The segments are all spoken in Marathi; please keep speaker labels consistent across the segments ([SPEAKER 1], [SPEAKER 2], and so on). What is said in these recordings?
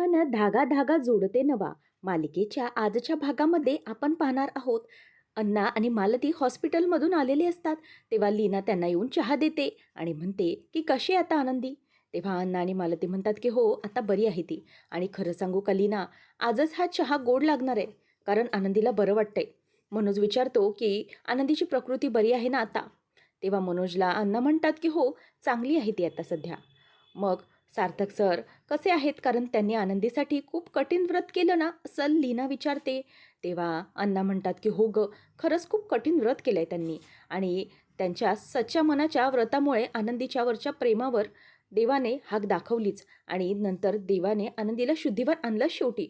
[SPEAKER 1] मन धागा धागा जोडते नवा. मालिकेच्या आजच्या भागामध्ये आपण पाहणार आहोत. अन्ना आणि मालती हॉस्पिटलमधून आलेले असतात. तेव्हा लीना त्यांना येऊन चहा देते आणि म्हणते की कशी आहे आता आनंदी? तेव्हा अण्णा आणि मालती म्हणतात की हो आता बरी आहे ती. आणि खरं सांगू का लीना आजच हा चहा गोड लागणार आहे कारण आनंदीला बरं वाटतंय. मनोज विचारतो की आनंदीची प्रकृती बरी आहे ना आता? तेव्हा मनोजला अण्णा म्हणतात की हो चांगली आहे ती आता सध्या. मग सार्थक सर कसे आहेत? कारण त्यांनी आनंदीसाठी खूप कठीण व्रत केलं ना असं लीना विचारते. तेव्हा अण्णा म्हणतात की हो ग खरंच खूप कठीण व्रत केलं आहे त्यांनी. आणि त्यांच्या सच्च्या मनाच्या व्रतामुळे आनंदीच्यावरच्या प्रेमावर देवाने हाक दाखवलीच आणि नंतर देवाने आनंदीला शुद्धीवर आणलं शेवटी.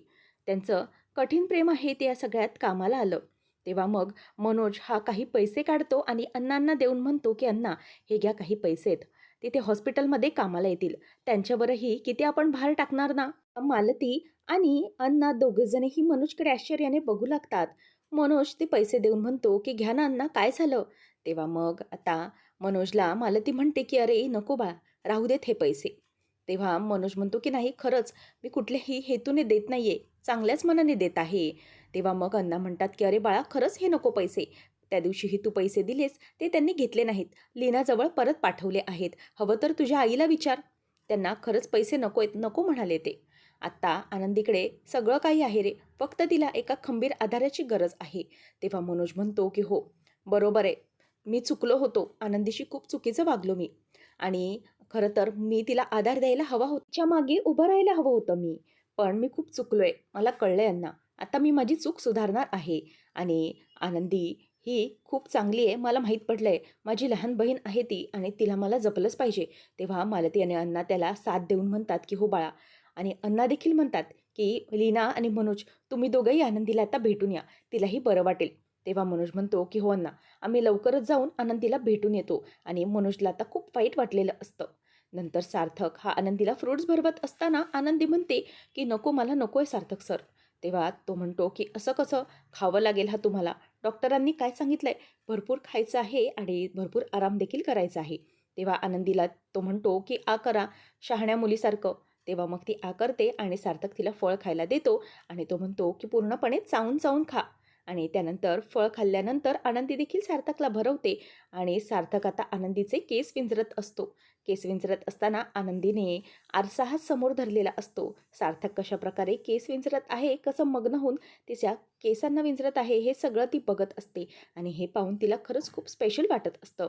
[SPEAKER 1] त्यांचं कठीण प्रेम आहे ते या सगळ्यात कामाला आलं. तेव्हा मग मनोज हा काही पैसे काढतो आणि अण्णांना देऊन म्हणतो की अण्णा हे घ्या काही पैसे आहेत तिथे हॉस्पिटलमध्ये कामाला येतील. त्यांच्यावरही किती आपण भार टाकणार ना? मालती आणि अण्णा दोघेजणही मनोजकडे आश्चर्याने बघू लागतात. मनोज ते पैसे देऊन म्हणतो की घ्या ना अण्णा काय झालं? तेव्हा मग आता मनोजला मालती म्हणते की अरे नको बा राहू देत हे पैसे. तेव्हा मनोज म्हणतो की नाही खरंच मी कुठल्याही हेतूने देत नाहीये चांगल्याच मनाने देत आहे. तेव्हा मग अण्णा म्हणतात की अरे बाळा खरंच हे नको पैसे त्या दिवशीही तू पैसे दिलेस ते त्यांनी घेतले नाहीत. लीनाजवळ परत पाठवले आहेत. हवं तर तुझ्या आईला विचार. त्यांना खरंच पैसे नको आहेत नको म्हणाले ते. आत्ता आनंदीकडे सगळं काही आहे रे. फक्त तिला एका खंबीर आधाराची गरज आहे. तेव्हा मनोज म्हणतो की हो बरोबर आहे. मी चुकलो होतो. आनंदीशी खूप चुकीचं वागलो मी. आणि खरं तर मी तिला आधार द्यायला हवा होता मागे उभं राहायला हवं होतं मी. पण मी खूप चुकलो आहे मला कळलं यांना आता मी माझी चूक सुधारणार आहे. आणि आनंदी ही खूप चांगली आहे मला माहीत पडलं आहे माझी लहान बहीण आहे ती आणि तिला मला जपलंच पाहिजे. तेव्हा मालती आणि अण्णा त्याला साथ देऊन म्हणतात की हो बाळा. आणि अण्णा देखील म्हणतात की लीना आणि मनोज तुम्ही दोघंही आनंदीला आता भेटून या. तिलाही बरं वाटेल. तेव्हा मनोज म्हणतो की हो अण्णा आम्ही लवकरच जाऊन आनंदीला भेटून येतो. आणि मनोजला आता खूप वाईट वाटलेलं असतं. नंतर सार्थक हा आनंदीला फ्रुट्स भरवत असताना आनंदी म्हणते की नको मला नको आहे सार्थक सर तेव्हा तो म्हणतो की असं कसं खावं लागेल हा तुम्हाला? डॉक्टरांनी काय सांगितलं आहे भरपूर खायचं आहे आणि भरपूर आराम देखील करायचा आहे. तेव्हा आनंदीला तो म्हणतो की आ करा शहाण्या मुलीसारखं. तेव्हा मग ती आ करते आणि सार्थक तिला फळ खायला देतो आणि तो म्हणतो की पूर्णपणे चावून चावून खा. आणि त्यानंतर फळ खाल्ल्यानंतर आनंदी देखील सार्थकला भरवते आणि सार्थक आता आनंदीचे केस विंजरत असतो. केस विंजरत असताना आनंदीने आरसा हा समोर धरलेला असतो. सार्थक कशा प्रकारे केस विंजरत आहे कसं मग्न होऊन तिच्या केसांना विंजरत आहे हे सगळं ती बघत असते आणि हे पाहून तिला खरंच खूप स्पेशल वाटत असतं.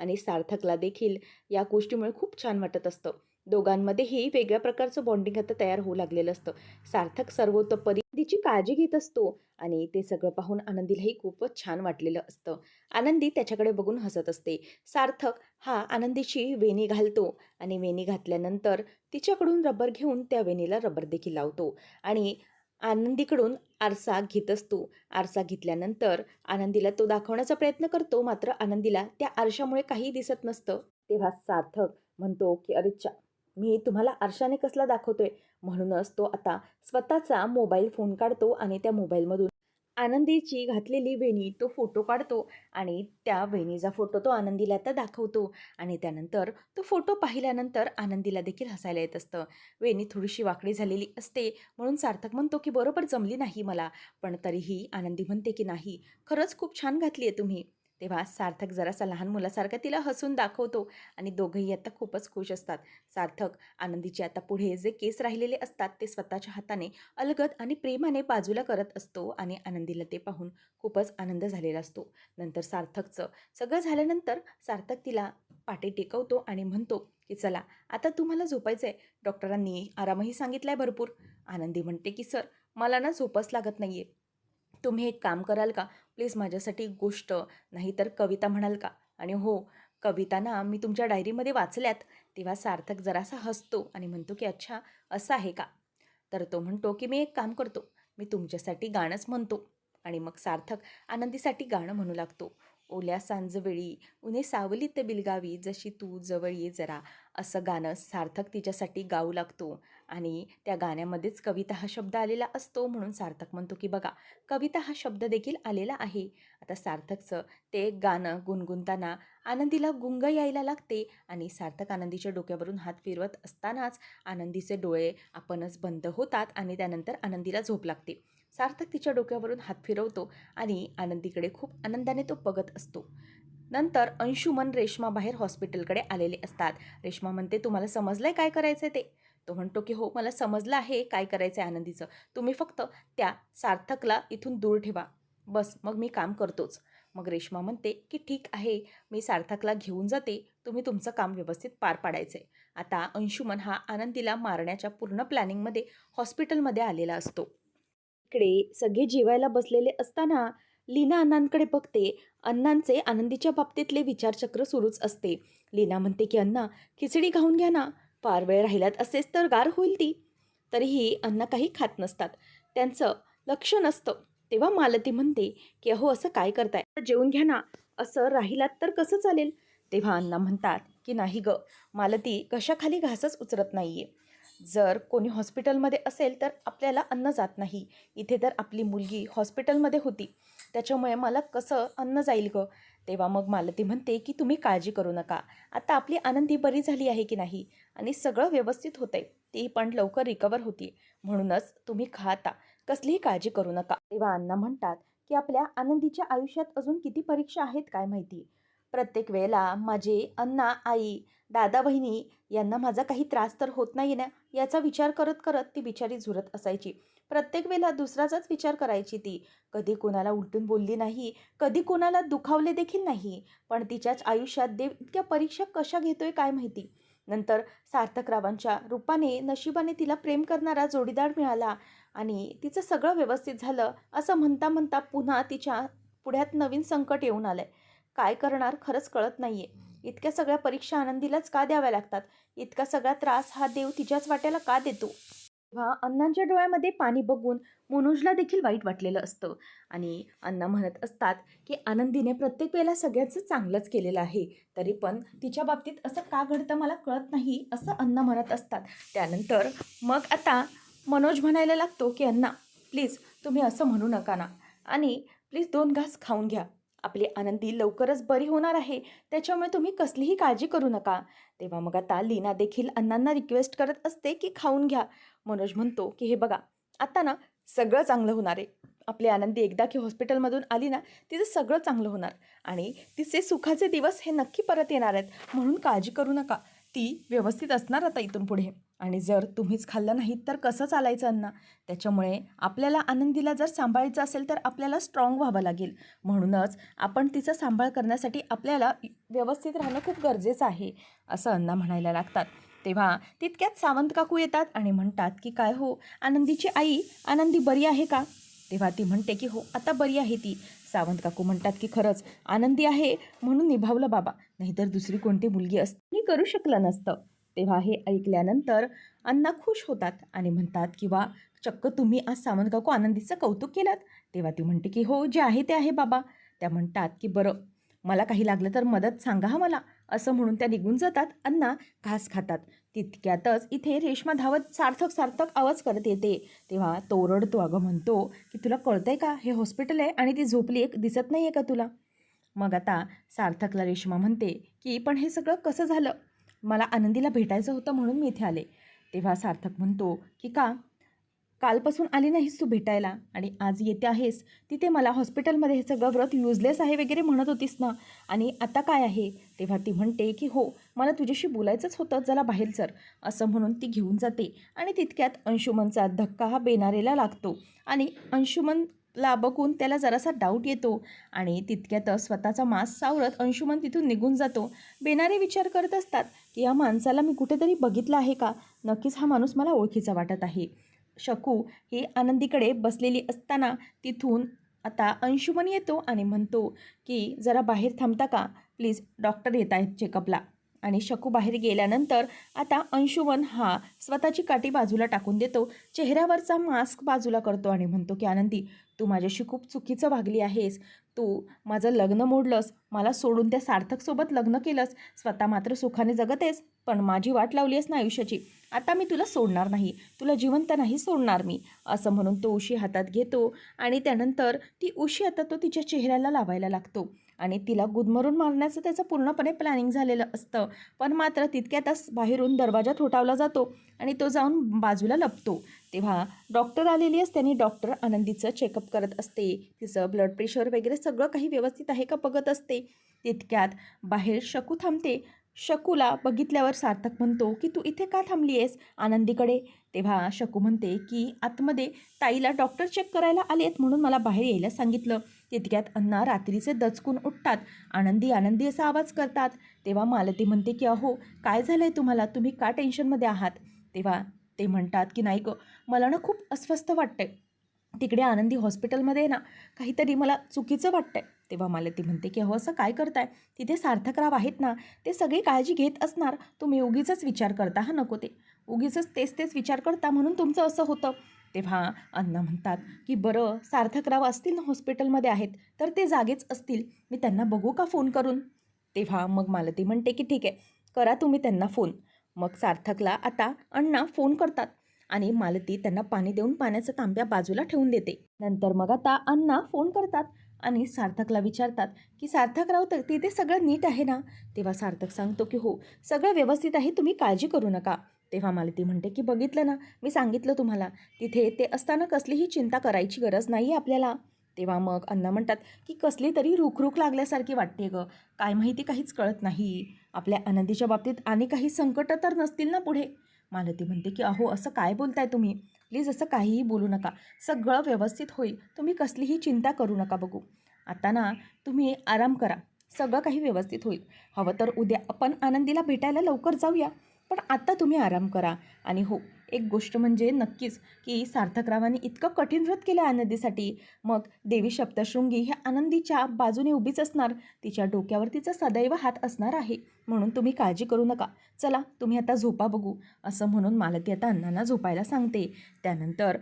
[SPEAKER 1] आणि सार्थकला देखील या गोष्टीमुळे खूप छान वाटत असतं. दोघांमध्येही वेगळ्या प्रकारचं बॉन्डिंग आता तयार होऊ लागलेलं असतं. सार्थक सर्वोत्तपरी तिची काळजी घेत असतो आणि ते सगळं पाहून आनंदीलाही खूपच छान वाटलेलं असतं. आनंदी त्याच्याकडे बघून हसत असते. सार्थक हा आनंदीची वेणी घालतो आणि वेणी घातल्यानंतर तिच्याकडून रबर घेऊन त्या वेणीला रबर देखील लावतो आणि आनंदीकडून आरसा घेत असतो. आरसा घेतल्यानंतर आनंदीला तो दाखवण्याचा प्रयत्न करतो मात्र आनंदीला त्या आरशामुळे काही दिसत नसतं. तेव्हा सार्थक म्हणतो की अरेच्छा मी तुम्हाला आरशाने कसला दाखवतोय? म्हणूनच तो आता स्वतःचा मोबाईल फोन काढतो आणि त्या मोबाईलमधून आनंदीची घातलेली वेणी तो फोटो काढतो आणि त्या वेणीचा फोटो तो आनंदीला आता दाखवतो आणि त्यानंतर तो फोटो पाहिल्यानंतर आनंदीला देखील हसायला येत असतं. वेणी थोडीशी वाकडी झालेली असते म्हणून सार्थक म्हणतो की बरोबर जमली नाही मला पण तरीही आनंदी म्हणते की नाही खरंच खूप छान घातली आहे तुम्ही. तेव्हा सार्थक जरासा लहान मुलासारखा तिला हसून दाखवतो आणि दोघंही आता खूपच खुश असतात. सार्थक आनंदीचे आता पुढे जे केस राहिलेले असतात ते स्वतःच्या हाताने अलगद आणि प्रेमाने बाजूला करत असतो आणि आनंदीला ते पाहून खूपच आनंद झालेला असतो. नंतर सार्थकचं सगळं झाल्यानंतर सार्थक तिला पाटे टेकवतो आणि म्हणतो की चला आता तुम्हाला झोपायचं आहे डॉक्टरांनी आरामही सांगितला आहे भरपूर. आनंदी म्हणते की सर मला ना झोपच लागत नाही आहे तुम्ही एक काम कराल का? प्लीज माझ्यासाठी गोष्ट नाही तर कविता म्हणाल का? आणि हो कविता ना मी तुमच्या डायरीमध्ये वाचल्यात तेव्हा सार्थक जरासा हसतो आणि म्हणतो की अच्छा असं आहे का? तर तो म्हणतो की मी एक काम करतो मी तुमच्यासाठी गाणंच म्हणतो. आणि मग सार्थक आनंदीसाठी गाणं म्हणू लागतो. ओल्या सांजवेळी उन्हे सावलीत बिलगावी जशी तू जवळ ये जरा असं गाणं सार्थक तिच्यासाठी गाऊ लागतो. आणि त्या गाण्यामध्येच कविता हा शब्द आलेला असतो म्हणून सार्थक म्हणतो की बघा कविता हा शब्द देखील आलेला आहे. आता सार्थकचं ते गाणं गुणगुणताना आनंदीला गुंग यायला लागते आणि सार्थक आनंदीच्या डोक्यावरून हात फिरवत असतानाच आनंदीचे डोळे आपणच बंद होतात आणि त्यानंतर आनंदीला झोप लागते. सार्थक तिच्या डोक्यावरून हात फिरवतो आणि आनंदीकडे खूप आनंदाने तो बघत असतो. नंतर अंशुमन रेश्मा बाहेर हॉस्पिटलकडे आलेले असतात. रेश्मा म्हणते तुम्हाला समजलंय काय करायचं ते? तो म्हणतो की हो मला समजलं आहे काय करायचं आहे आनंदीचं. तुम्ही फक्त त्या सार्थकला इथून दूर ठेवा. बस मग मी काम करतोच. मग रेश्मा म्हणते की ठीक आहे मी सार्थकला घेऊन जाते. तुम्ही तुमचं काम व्यवस्थित पार पाडायचं आहे आता अंशुमन हा आनंदीला मारण्याच्या पूर्ण प्लॅनिंगमध्ये हॉस्पिटलमध्ये आलेला असतो. इकडे सगळे जेवायला बसलेले असताना लीना अण्णांकडे बघते. अण्णांचे आनंदीच्या बाबतीतले विचारचक्र सुरूच असते. लीना म्हणते की अण्णा खिचडी खाऊन घ्या ना. फार वेळ राहिल्यात असेच तर गार होईल ती. तरीही अन्न काही खात नसतात. त्यांचं लक्ष नसतं. तेव्हा मालती म्हणते की अहो असं काय करताय? जेवून घ्या ना. असं राहिलात तर कसं चालेल? तेव्हा अण्णा म्हणतात की नाही ग. मालती कशाखाली घासच उचरत नाहीये. जर कोणी हॉस्पिटलमध्ये असेल तर आपल्याला अन्न जात नाही. इथे तर आपली मुलगी हॉस्पिटलमध्ये होती. त्याच्यामुळे मला कसं अन्न जाईल गं? तेव्हा मग मालती म्हणते की तुम्ही काळजी करू नका. आता आपली आनंदी बरी झाली आहे की नाही? आणि सगळं व्यवस्थित होत आहे ती पण लवकर रिकवर होती. म्हणूनच तुम्ही खाता. कसलीही काळजी करू नका. तेव्हा अण्णा म्हणतात की आपल्या आनंदीच्या आयुष्यात अजून किती परीक्षा आहेत काय माहिती? प्रत्येक वेळेला माझे अण्णा आई दादा बहिणी यांना माझा काही त्रास तर होत नाही ना? याचा विचार करत करत ती बिचारी झुरत असायची. प्रत्येक वेळेला दुसराचाच विचार करायची ती. कधी कोणाला उलटून बोलली नाही कधी कोणाला दुखावले देखील नाही. पण तिच्याच आयुष्यात देव इतक्या परीक्षा कशा घेतोय काय माहिती? नंतर सार्थकरावांच्या रूपाने नशिबाने तिला प्रेम करणारा जोडीदार मिळाला आणि तिचं सगळं व्यवस्थित झालं असं म्हणता म्हणता पुन्हा तिच्या पुढ्यात नवीन संकट येऊन आलंय. काय करणार खरंच कळत नाहीये. इतक्या सगळ्या परीक्षा आनंदीलाच का द्याव्या लागतात? इतका सगळा त्रास हा देव तिच्याच वाट्याला का देतो? तेव्हा अण्णांच्या डोळ्यामध्ये पाणी बघून मनोजला देखील वाईट वाटलेलं असतं. आणि अण्णा म्हणत असतात की आनंदीने प्रत्येक वेळेला सगळ्याचं चांगलंच केलेलं आहे. तरी पण तिच्या बाबतीत असं का घडतं मला कळत नाही असं अण्णा म्हणत असतात. त्यानंतर मग आता मनोज म्हणायला लागतो की अण्णा प्लीज तुम्ही असं म्हणू नका ना. आणि प्लीज दोन घास खाऊन घ्या. आपली आनंदी लवकरच बरी होणार आहे. त्याच्यामुळे तुम्ही कसलीही काळजी करू नका. तेव्हा मग आता लीना देखील अण्णांना रिक्वेस्ट करत असते की खाऊन घ्या. मनोज म्हणतो की हे बघा आता ना सगळं चांगलं होणार आहे. आपली आनंदी एकदा की हॉस्पिटलमधून आली ना तिचं सगळं चांगलं होणार. आणि तिचे सुखाचे दिवस हे नक्की परत येणार आहेत. म्हणून काळजी करू नका. ती व्यवस्थित असणार आता इथून पुढे. आणि जर तुम्हीच खाल्लं नाहीत तर कसं चालायचं अन्न त्याच्यामुळे आपल्याला आनंदीला जर सांभाळायचं असेल तर आपल्याला स्ट्रॉंग व्हावं लागेल. म्हणूनच आपण तिचा सांभाळ करण्यासाठी आपल्याला व्यवस्थित राहणं खूप गरजेचं आहे असं अण्णा म्हणायला लागतात. तेव्हा तितक्यात सावंत काकू येतात आणि म्हणतात की काय हो आनंदीची आई आनंदी बरी आहे का? तेव्हा ती म्हणते की हो आता बरी आहे ती. सावंत काकू म्हणतात की खरंच आनंदी आहे म्हणून निभावलं बाबा. नाहीतर दुसरी कोणती मुलगी असती मी करू शकलं नसतं. तेव्हा हे ऐकल्यानंतर अण्णा खुश होतात आणि म्हणतात की वा चक्क तुम्ही आज सावंत काकू आनंदीचं कौतुक केलात. तेव्हा ती म्हणते की हो जे आहे ते आहे बाबा. त्या म्हणतात की बरं मला काही लागलं तर मदत सांगा हा मला असं म्हणून त्या निघून जातात. अण्णा घास खातात. तितक्यातच इथे रेश्मा धावत सार्थक सार्थक आवाज करत येते. तेव्हा तोरडतो अगं म्हणतो की तुला कळतंय का? हे हॉस्पिटल आहे आणि ती झोपली एक दिसत नाही आहे का तुला? मग आता सार्थकला रेश्मा म्हणते की पण हे सगळं कसं झालं? मला आनंदीला भेटायचं होतं म्हणून मी इथे आले. तेव्हा सार्थक म्हणतो की का? कालपासून आली नाहीस तू भेटायला आणि आज येते आहेस. तिथे मला हॉस्पिटलमध्ये हे सगळं व्रत युजलेस आहे वगैरे म्हणत होतीस ना. आणि आता काय आहे? तेव्हा ती म्हणते की हो मला तुझ्याशी बोलायचंच होतं. जरा बाहेर सर असं म्हणून ती घेऊन जाते. आणि तितक्यात अंशुमनचा धक्का हा बेनारेला लागतो. आणि अंशुमनला बघून त्याला जरासा डाऊट येतो. आणि तितक्यातच स्वतःचा मास सावरत अंशुमन तिथून निघून जातो. बेनारे विचार करत असतात की या माणसाला मी कुठेतरी बघितलं आहे का? नक्कीच हा माणूस मला ओळखीचा वाटत आहे. शकू ही आनंदीकडे बसलेली असताना तिथून आता अंशुमन येतो आणि म्हणतो की जरा बाहेर थांबता का? प्लीज डॉक्टर येत आहेत चेकअपला. आणि शकू बाहेर गेल्यानंतर आता अंशुमन हा स्वतःची काठी बाजूला टाकून देतो. चेहऱ्यावरचा मास्क बाजूला करतो आणि म्हणतो की आनंदी तू माझ्याशी खूप चुकीचं वागली आहेस. तू माझं लग्न मोडलंस. मला सोडून त्या सार्थकसोबत लग्न केलंस. स्वतः मात्र सुखाने जगतेस पण माझी वाट लावली आहेस ना आयुष्याची. आता मी तुला सोडणार नाही. तुला जिवंत नाही सोडणार मी. असं म्हणून तो उशी हातात घेतो आणि त्यानंतर ती उशी आता तो तिच्या चेहऱ्याला लावायला लागतो. आणि तिला गुदमरून मारण्याचं त्याचं पूर्णपणे प्लॅनिंग झालेलं असतं. पण मात्र तितक्यातच बाहेरून दरवाजा ठोठावला जातो आणि तो जाऊन बाजूला लपतो. तेव्हा डॉक्टर आलेली असते डॉक्टर आनंदीचं चेकअप करत असते. तिचं ब्लड प्रेशर वगैरे सगळं काही व्यवस्थित आहे का बघत असते. तितक्यात बाहेर शकू थांबते. शकूला बघितल्यावर सार्थक म्हणतो की तू इथे का थांबली आहेस आनंदीकडे. तेव्हा शकू म्हणते की आतमध्ये ताईला डॉक्टर चेक करायला आले आहेत म्हणून मला बाहेर यायला सांगितलं. तितक्यात अण्णा रात्रीचे दचकून उठतात. आनंदी आनंदी असा आवाज करतात. तेव्हा मालती म्हणते की अहो काय झालं आहे तुम्हाला? तुम्ही का टेन्शनमध्ये आहात? तेव्हा ते म्हणतात की नाही गं मला ना खूप अस्वस्थ वाटतंय. तिकडे आनंदी हॉस्पिटलमध्ये ना काहीतरी मला चुकीचं वाटतंय. तेव्हा मालती म्हणते की अहो असं काय करताय? तिथे सार्थकराव आहेत ना ते सगळी काळजी घेत असणार. तुम्ही उगीचच विचार करता हा नको ते. उगीच तेच तेच विचार करता म्हणून तुमचं असं होतं. तेव्हा अण्णा म्हणतात की बरं सार्थकराव असतील ना हॉस्पिटलमध्ये आहेत तर ते जागेच असतील. मी त्यांना बघू का फोन करून? तेव्हा मग मालती म्हणते की ठीक आहे करा तुम्ही त्यांना फोन. मग सार्थकला आता अण्णा फोन करतात आणि मालती त्यांना पाणी देऊन पाण्याचा तांब्या बाजूला ठेवून देते. नंतर मग आता अण्णा फोन करतात आणि सार्थकला विचारतात की सार्थकराव तर तिथे सगळं नीट आहे ना? तेव्हा सार्थक सांगतो की हो सगळं व्यवस्थित आहे तुम्ही काळजी करू नका. तेव्हा मालती म्हणते की बघितलं ना मी सांगितलं तुम्हाला तिथे ते असताना कसलीही चिंता करायची गरज नाही आहे आपल्याला. तेव्हा मग अण्णा म्हणतात की कसली तरी रुखरुख लागल्यासारखी वाटते गं. काय माहिती काहीच कळत नाही. आपल्या आनंदीच्या बाबतीत आणि काही संकटं तर नसतील ना पुढे? मालती म्हणते की अहो असं काय बोलताय तुम्ही? प्लीज असं काहीही बोलू नका. सगळं व्यवस्थित होईल. तुम्ही कसलीही चिंता करू नका बघू. आता ना तुम्ही आराम करा. सगळं काही व्यवस्थित होईल. हवं तर उद्या आपण आनंदीला भेटायला लवकर जाऊया. पण आत्ता तुम्ही आराम करा. आणि हो एक गोष्ट म्हणजे नक्कीच की सार्थकरावांनी इतकं कठीण व्रत केलं आनंदीसाठी. मग देवी सप्तशृंगी ह्या आनंदीच्या बाजूने उभीच असणार. तिच्या डोक्यावर तिचा सदैव हात असणार आहे. म्हणून तुम्ही काळजी करू नका. चला तुम्ही आता झोपा बघू. असं म्हणून मालती आता अण्णांना झोपायला सांगते. त्यानंतर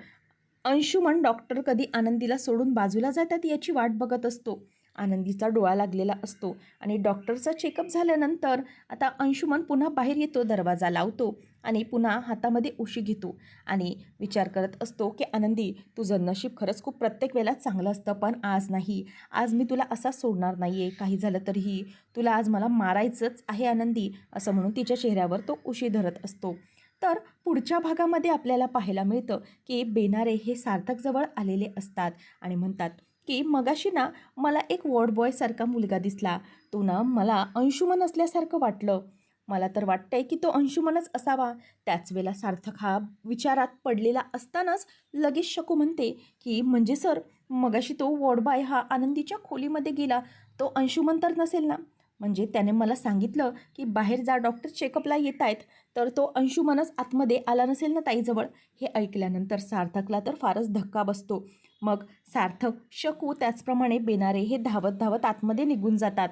[SPEAKER 1] अंशुमन डॉक्टर कधी आनंदीला सोडून बाजूला जातात याची वाट बघत असतो. आनंदीचा डोळा लागलेला असतो आणि डॉक्टरचा चेकअप झाल्यानंतर आता अंशुमन पुन्हा बाहेर येतो दरवाजा लावतो आणि पुन्हा हातामध्ये उशी घेतो आणि विचार करत असतो की आनंदी तुझं नशीब खरंच खूप प्रत्येक वेळेला चांगलं असतं पण आज नाही. आज मी तुला असा सोडणार नाही आहे काही झालं तरीही तुला आज मला मारायचंच आहे आनंदी असं म्हणून तिच्या चेहऱ्यावर तो उशी धरत असतो. तर पुढच्या भागामध्ये आपल्याला पाहायला मिळतं की बेनारे हे सार्थकजवळ आलेले असतात आणि म्हणतात की मगाशी ना मला एक वॉर्ड बॉयसारखा मुलगा दिसला. तो ना मला अंशुमन असल्यासारखं वाटलं. मला तर वाटतंय की तो अंशुमनच असावा. त्याच वेळेला सार्थक हा विचारात पडलेला असतानाच लगेच शकू म्हणते की म्हणजे सर मगाशी तो वॉर्ड बॉय हा आनंदीच्या खोलीमध्ये गेला. तो अंशुमन तर नसेल ना? म्हणजे त्याने मला सांगितलं की बाहेर जा डॉक्टर चेकअपला येत आहेत. तर तो अंशुमनच आतमध्ये आला नसेल ना ताईजवळ? हे ऐकल्यानंतर सार्थकला तर फारच धक्का बसतो. मग सार्थक शकू त्याचप्रमाणे बेनारे हे धावत धावत आतमध्ये निघून जातात.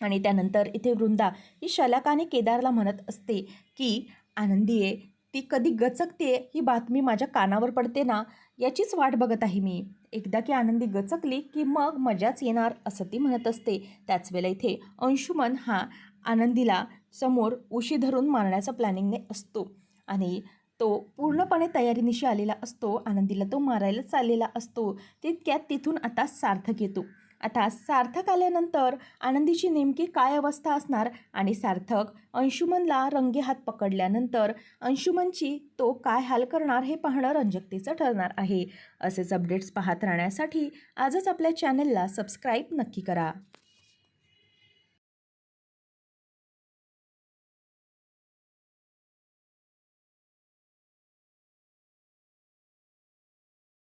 [SPEAKER 1] आणि त्यानंतर इथे वृंदा ही शलाकाने केदारला म्हणत असते की आनंदी आहे ती कधी गचकते ही बातमी माझ्या कानावर पडते ना याचीच वाट बघत आहे मी. एकदा की आनंदी गचकली की मग मजाच येणार असं ती म्हणत असते. त्याच वेळेला इथे अंशुमन हा आनंदीला समोर उशी धरून मारण्याचा प्लॅनिंगने असतो. आणि तो पूर्णपणे तयारीनिशी आलेला असतो. आनंदीला तो मारायला चाललेला असतो. तितक्यात तिथून आता सार्थक येतो. आता सार्थक आल्यानंतर आनंदीची नेमकी काय अवस्था असणार आणि सार्थक अंशुमनला रंगेहात पकडल्यानंतर अंशुमनची तो काय हाल करणार हे पाहणं रंजकतेचं ठरणार आहे. असेच अपडेट्स पाहत राहण्यासाठी आजच आपल्या चॅनलला सबस्क्राईब नक्की करा.